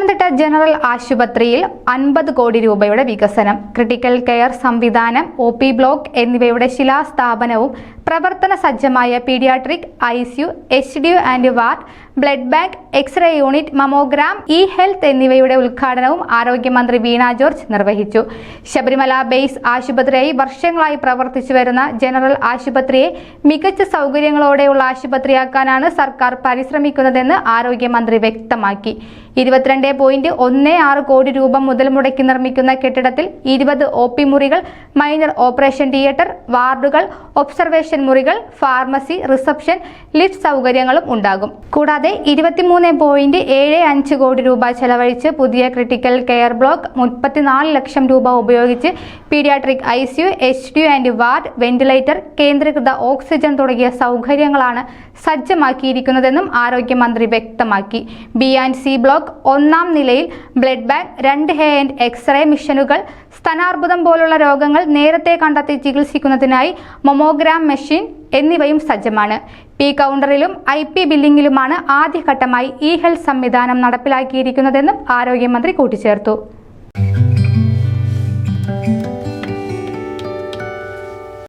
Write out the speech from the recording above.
Pathanamthitta general ആശുപത്രിയിൽ അൻപത് കോടി രൂപയുടെ വികസനം ക്രിട്ടിക്കൽ കെയർ സംവിധാനം ഒ ബ്ലോക്ക് എന്നിവയുടെ ശിലാസ്ഥാപനവും പ്രവർത്തന സജ്ജമായ paediatric ICU HDU and ward blood bank x-ray unit mammogram e health എന്നിവയുടെ ഉദ്ഘാടനവും ആരോഗ്യമന്ത്രി വീണ ജോർജ് നിർവഹിച്ചു. ശബരിമല ബേസ് ആശുപത്രിയായി വർഷങ്ങളായി പ്രവർത്തിച്ചു വരുന്ന ജനറൽ ആശുപത്രിയെ മികച്ച സൗകര്യങ്ങളോടെയുള്ള ആശുപത്രിയാക്കാനാണ് സർക്കാർ പരിശ്രമിക്കുന്നതെന്ന് ആരോഗ്യമന്ത്രി വ്യക്തമാക്കി. ഇരുപത്തിരണ്ട് പോയിന്റ് ഒന്ന് ആറ് കോടി രൂപ മുതൽ മുടക്കി നിർമ്മിക്കുന്ന കെട്ടിടത്തിൽ ഇരുപത് ഒ പി മുറികൾ മൈനർ ഓപ്പറേഷൻ തിയേറ്റർ വാർഡുകൾ ഒബ്സർവേഷൻ മുറികൾ ഫാർമസി റിസപ്ഷൻ ലിഫ്റ്റ് സൗകര്യങ്ങളും ഉണ്ടാകും. കൂടാതെ ഇരുപത്തിമൂന്ന് പോയിന്റ് ഏഴ് അഞ്ച് കോടി രൂപ ചെലവഴിച്ച് പുതിയ ക്രിട്ടിക്കൽ കെയർ ബ്ലോക്ക് മുപ്പത്തിനാല് ലക്ഷം രൂപ ഉപയോഗിച്ച് paediatric ICU HDU and ward ventilator കേന്ദ്രീകൃത ഓക്സിജൻ തുടങ്ങിയ സൗകര്യങ്ങളാണ് സജ്ജമാക്കിയിരിക്കുന്നതെന്നും ആരോഗ്യമന്ത്രി വ്യക്തമാക്കി. ബി ആൻഡ് സി ബ്ലോക്ക് ഒന്നാം നിലയിൽ ബ്ലഡ് ബാങ്ക് രണ്ട് ഹാൻഡ് എക്സ്റേ മിഷനുകൾ സ്തനാർബുദം പോലുള്ള രോഗങ്ങൾ നേരത്തെ കണ്ടെത്തി ചികിത്സിക്കുന്നതിനായി മൊമോഗ്രാം മെഷീൻ എന്നിവയും സജ്ജമാണ്. പി കൗണ്ടറിലും ഐ പി ബില്ലിംഗിലുമാണ് ആദ്യഘട്ടമായി ഇ ഹെൽത്ത് സംവിധാനം നടപ്പിലാക്കിയിരിക്കുന്നതെന്നും ആരോഗ്യമന്ത്രി കൂട്ടിച്ചേർത്തു.